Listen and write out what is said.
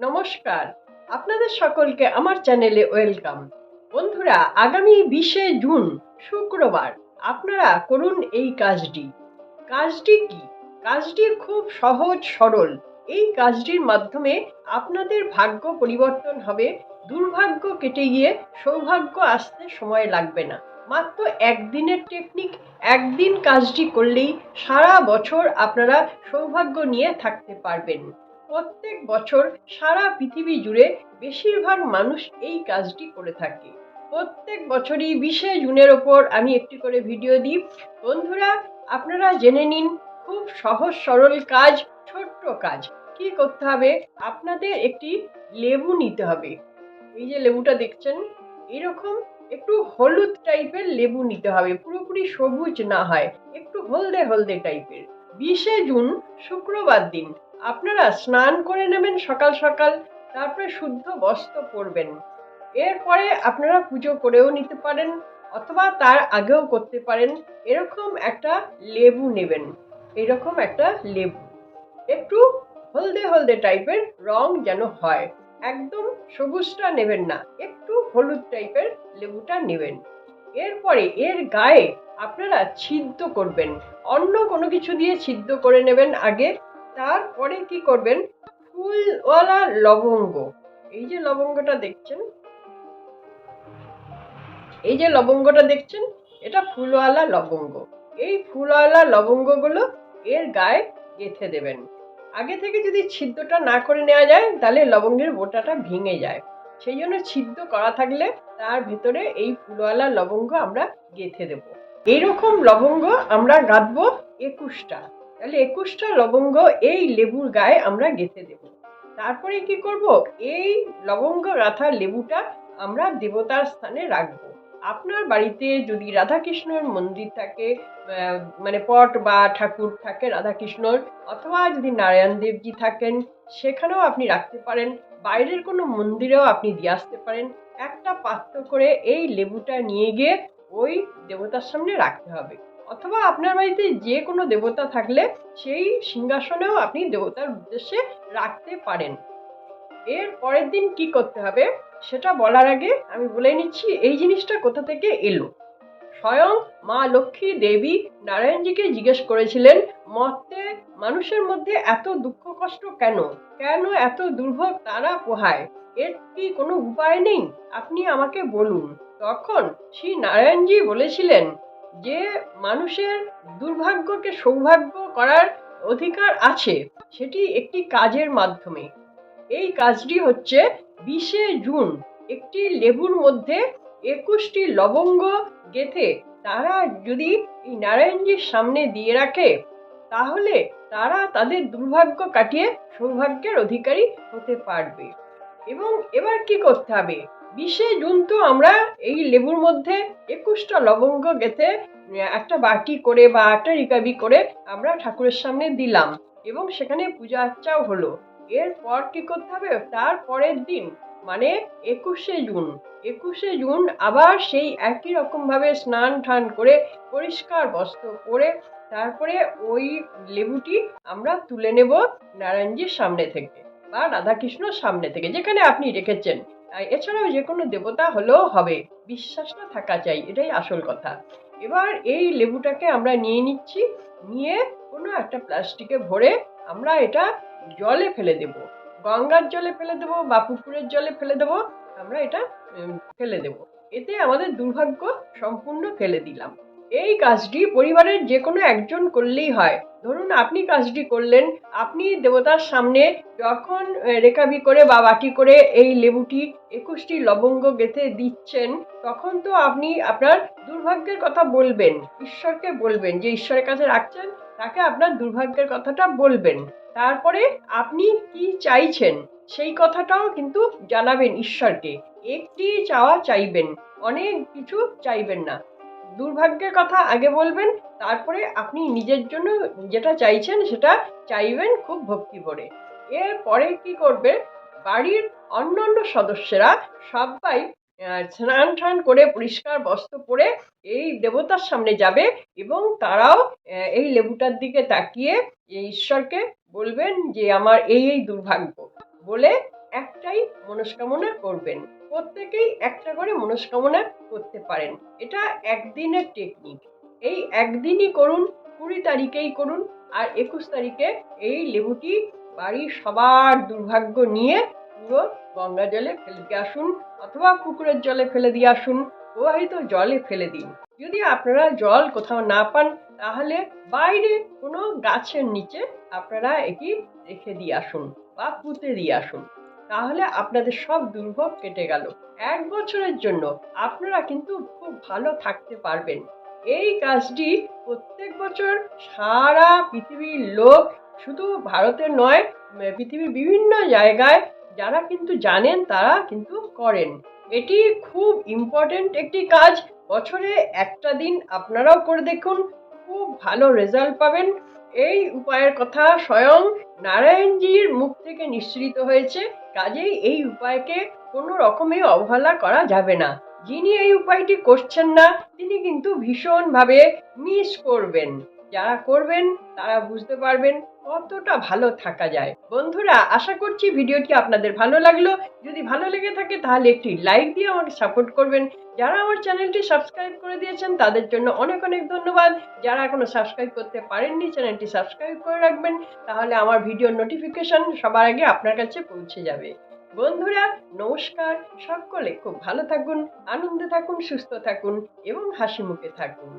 নমস্কার। আপনাদের সকলকে আমার চ্যানেলে ওয়েলকাম। বন্ধুরা, আগামী বিশে জুন, শুক্রবার, আপনারা করুন এই কাজটি। কাজটি কি? কাজটি খুব সহজ, সরল। এই কাজটির মাধ্যমে আপনাদের ভাগ্য পরিবর্তন হবে, দুর্ভাগ্য কেটে গিয়ে সৌভাগ্য আসতে সময় লাগবে না। মাত্র একদিনের টেকনিক একদিন কাজটি করলেই সারা বছর আপনারা সৌভাগ্য নিয়ে থাকতে পারবেন। প্রত্যেক বছর সারা পৃথিবী জুড়ে বেশিরভাগ মানুষ এই কাজটি করে থাকে। প্রত্যেক বছরই বিশে জুনের ওপর আমি একটি করে ভিডিও দিই। বন্ধুরা, আপনারা জেনে নিন, খুব সহজ সরল কাজ, ছোট্ট কাজ। কি করতে হবে? আপনাদের একটি লেবু নিতে হবে। এই যে লেবুটা দেখছেন, এরকম একটু হলুদ টাইপের লেবু নিতে হবে, পুরোপুরি সবুজ না হয়, একটু হলদে হলদে টাইপের। বিশে জুন, শুক্রবার দিন। আপনারা স্নান করে নেবেন সকাল সকাল, তারপরে শুদ্ধ বস্ত্র পরবেন। এরপরে আপনারা পুজো করেও নিতে পারেন অথবা তার আগেও করতে পারেন। এরকম একটা লেবু নেবেন, এরকম একটা লেবু। একটু হলদে হলদে টাইপের রং যেন হয়। একদম সবুজটা নেবেন না, একটু হলুদ টাইপের লেবুটা নেবেন। এরপরে এর গায়ে আপনারা ছিদ্র করবেন। অন্য কোনো কিছু দিয়ে ছিদ্র করে নেবেন আগে। তারপরে কি করবেন? ফুলওয়ালা লবঙ্গ। এই যে লবঙ্গটা দেখছেন? এই যে লবঙ্গটা দেখছেন? এটা ফুলওয়ালা লবঙ্গ। এই ফুলওয়ালা লবঙ্গগুলো এর গায়ে গেঁথে দেবেন। আগে থেকে যদি ছিদ্রটা না করে নেওয়া যায়, তাহলে লবঙ্গের বোটাটা ভেঙে যায়। সেই জন্য ছিদ্র করা থাকলে তার ভেতরে এই ফুলওয়ালা লবঙ্গ আমরা গেঁথে দেব। এইরকম লবঙ্গ আমরা গাঁথবো একুশটা। তাহলে একুশটা লবঙ্গ এই লেবুর গায়ে আমরা গেঁথে দেব। তারপরে কি করব? এই লবঙ্গ গাঁথা লেবুটা আমরা দেবতার স্থানে রাখব। আপনার বাড়িতে যদি রাধাকৃষ্ণর মন্দির থাকে মানে পট বা ঠাকুর থাকে রাধাকৃষ্ণর, অথবা যদি নারায়ণ দেবজি থাকেন, সেখানেও আপনি রাখতে পারেন। বাইরের কোনো মন্দিরেও আপনি দিয়ে আসতে পারেন। একটা পাত্র করে এই লেবুটা নিয়ে গিয়ে ওই দেবতার সামনে রাখতে হবে। অথবা আপনার বাড়িতে যে কোনো দেবতা থাকলে সেই সিংহাসনেও আপনি দেবতার উদ্দেশ্যে রাখতে পারেন। এর পরের দিন কি করতে হবে সেটা বলার আগে আমি বলে নিচ্ছি, এই জিনিসটা কোথা থেকে এলো? স্বয়ং মা লক্ষ্মী দেবী নারায়ণজিকে জিজ্ঞেস করেছিলেন, মর্তে মানুষের মধ্যে এত দুঃখ কষ্ট কেন? কেন এত দুর্ভোগ তারা পোহায়? এর কি কোনো উপায় নেই? আপনি আমাকে বলুন। তখন শ্রী নারায়ণজি বলেছিলেন যে মানুষের দুর্ভাগ্যকে সৌভাগ্য করার অধিকার আছে, সেটি একটি কাজের মাধ্যমে। এই কাজটি হচ্ছে বিশে জুন, একটি লেবুর মধ্যে একুশটি লবঙ্গ গেথে তারা যদি এই নারায়ণজির সামনে দিয়ে রাখে, তাহলে তারা তাদের দুর্ভাগ্য কাটিয়ে সৌভাগ্যের অধিকারী হতে পারবে। এবং এবার কি করতে হবে? বিশে জুন তো আমরা এই লেবুর মধ্যে একুশটা লবঙ্গ গেথে একটা বাটি করে বা একটা রিকাবি করে আমরা ঠাকুরের সামনে দিলাম এবং সেখানে পূজা আর্চাও হলো। এরপর কি করতে হবে? তার পরের দিন মানে একুশে জুন একুশে জুন আবার সেই একই রকম ভাবে স্নান টান করে পরিষ্কার বস্ত্র পরে তারপরে ওই লেবুটি আমরা তুলে নেব নারায়ণজির সামনে থেকে বা রাধাকৃষ্ণর সামনে থেকে, যেখানে আপনি রেখেছেন। এছাড়াও যে কোনো দেবতা হলেও হবে বিশ্বাসটা থাকা চাই, এটাই আসল কথা। এবার এই লেবুটাকে আমরা নিয়ে নিচ্ছি, নিয়ে কোনো একটা প্লাস্টিকে ভরে আমরা এটা জলে ফেলে দেব। গঙ্গার জলে ফেলে দেব বা পুকুরের জলে ফেলে দেব, আমরা এটা ফেলে দেব। এতে আমাদের দুর্ভাগ্য সম্পূর্ণ ফেলে দিলাম। এই কাজটি পরিবারের যে কোনো একজন করলেই হয়। ধরুন আপনি কাজটি করলেন, আপনি দেবতার সামনে যখন রেখাবি করে বা বাটি করে এই লেবুটি একুশটি লবঙ্গ গেঁথে দিচ্ছেন, তখন তো আপনি আপনার দুর্ভাগ্যের কথা বলবেন, ঈশ্বরকে বলবেন, যে ঈশ্বরের কাছে রাখছেন, তাকে আপনার দুর্ভাগ্যের কথাটা বলবেন। তারপরে আপনি কি চাইছেন, সেই কথাটাও কিন্তু জানাবেন ঈশ্বরকে। একটি চাওয়া চাইবেন, অনেক কিছু চাইবেন না। দুর্ভাগ্যের কথা আগে বলবেন, তারপরে আপনি নিজের জন্য যেটা চাইছেন সেটা চাইবেন খুব ভক্তি ভরে। এরপরে কি করবে? বাড়ির অন্যান্য সদস্যরা সবাই স্নান টান করে পরিষ্কার বস্ত্র পরে এই দেবতার সামনে যাবে এবং তারাও এই লেবুটার দিকে তাকিয়ে ঈশ্বরকে বলবেন যে, আমার এই এই দুর্ভাগ্য। বলে একটাই মনস্কামনা করবেন। প্রত্যেকেই একটা করে মনস্কামনা করতে পারেন। এটা একদিনের টেকনিক এই একদিনই করুন, কুড়ি তারিখেই করুন আর একুশ তারিখে এই লেবুটি বাড়ির সবার দুর্ভাগ্য নিয়ে পুরো গঙ্গা জলে ফেলে দিয়ে আসুন অথবা পুকুরের জলে ফেলে দিয়ে আসুন, প্রবাহিত জলে ফেলে দিন। যদি আপনারা জল কোথাও না পান, তাহলে বাইরে কোনো গাছের নিচে আপনারা এটি রেখে দিয়ে আসুন বা পুঁতে দিয়ে আসুন। তাহলে আপনাদের সব দুর্ভোগ কেটে গেল। এক বছরের জন্য আপনারা কিন্তু খুব ভালো থাকতে পারবেন। এই কাজটি প্রত্যেক বছর সারা পৃথিবীর লোক, শুধু ভারতের নয় পৃথিবীর বিভিন্ন জায়গায় যারা কিন্তু জানেন তারা কিন্তু করেন। এটি খুব ইম্পর্টেন্ট একটি কাজ। বছরে একটা দিন আপনারাও করে দেখুন, খুব ভালো রেজাল্ট পাবেন। এই উপায়ের কথা স্বয়ং নারায়ণজির মুখ থেকে নিঃসৃত হয়েছে। কাজেই এই উপায়কে কোনো রকমে অবহেলা করা যাবে না। যিনি এই উপায়টি করছেন না, তিনি কিন্তু ভীষণভাবে মিস করবেন। যারা করবেন, তারা বুঝতে পারবেন কতটা ভালো থাকা যায়। বন্ধুরা, আশা করছি ভিডিওটি আপনাদের ভালো লাগল। যদি ভালো লেগে থাকে, তাহলে একটি লাইক দিয়ে আমাকে সাপোর্ট করবেন। যারা আমার চ্যানেলটি সাবস্ক্রাইব করে দিয়েছেন, তাদের জন্য অনেক অনেক ধন্যবাদ। যারা এখনও সাবস্ক্রাইব করতে পারেননি, চ্যানেলটি সাবস্ক্রাইব করে রাখবেন, তাহলে আমার ভিডিওর নোটিফিকেশন সবার আগে আপনার কাছে পৌঁছে যাবে। বন্ধুরা, নমস্কার। সকলে খুব ভালো থাকুন, আনন্দে থাকুন, সুস্থ থাকুন এবং হাসি মুখে থাকুন।